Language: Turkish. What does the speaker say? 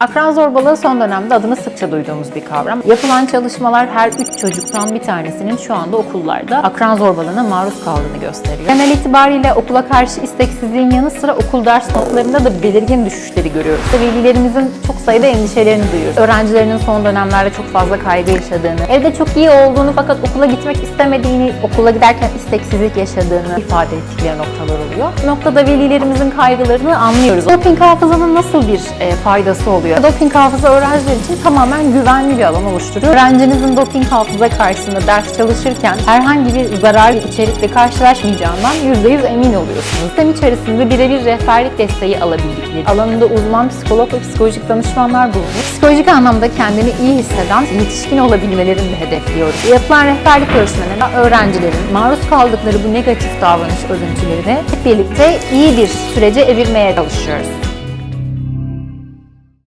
Akran zorbalığı son dönemde adını sıkça duyduğumuz bir kavram. Yapılan çalışmalar her üç çocuktan bir tanesinin şu anda okullarda akran zorbalığına maruz kaldığını gösteriyor. Genel itibariyle okula karşı isteksizliğin yanı sıra okul ders notlarında da belirgin düşüşleri görüyoruz. Velilerimizin çok sayıda endişelerini duyuyoruz. Öğrencilerinin son dönemlerde çok fazla kaygı yaşadığını, evde çok iyi olduğunu fakat okula gitmek istemediğini, okula giderken isteksizlik yaşadığını ifade ettikleri noktalar oluyor. Bu noktada velilerimizin kaygılarını anlıyoruz. Doping hafızanın nasıl bir e, faydası oluyor? Doping hafıza öğrenciler için tamamen güvenli bir alan oluşturuyor. Öğrencinizin doping hafıza karşısında ders çalışırken herhangi bir zarar içerikle karşılaşmayacağından %100 emin oluyorsunuz. Sistem içerisinde birebir rehberlik desteği alabildikleri, alanında uzman psikolog ve psikolojik danışmanlar bulunuyor. Psikolojik anlamda kendini iyi hisseden yetişkin olabilmelerini de hedefliyoruz. Yapılan rehberlik görüşmelerinde öğrencilerin maruz kaldıkları bu negatif davranış örüntülerini hep birlikte iyi bir sürece evirmeye çalışıyoruz.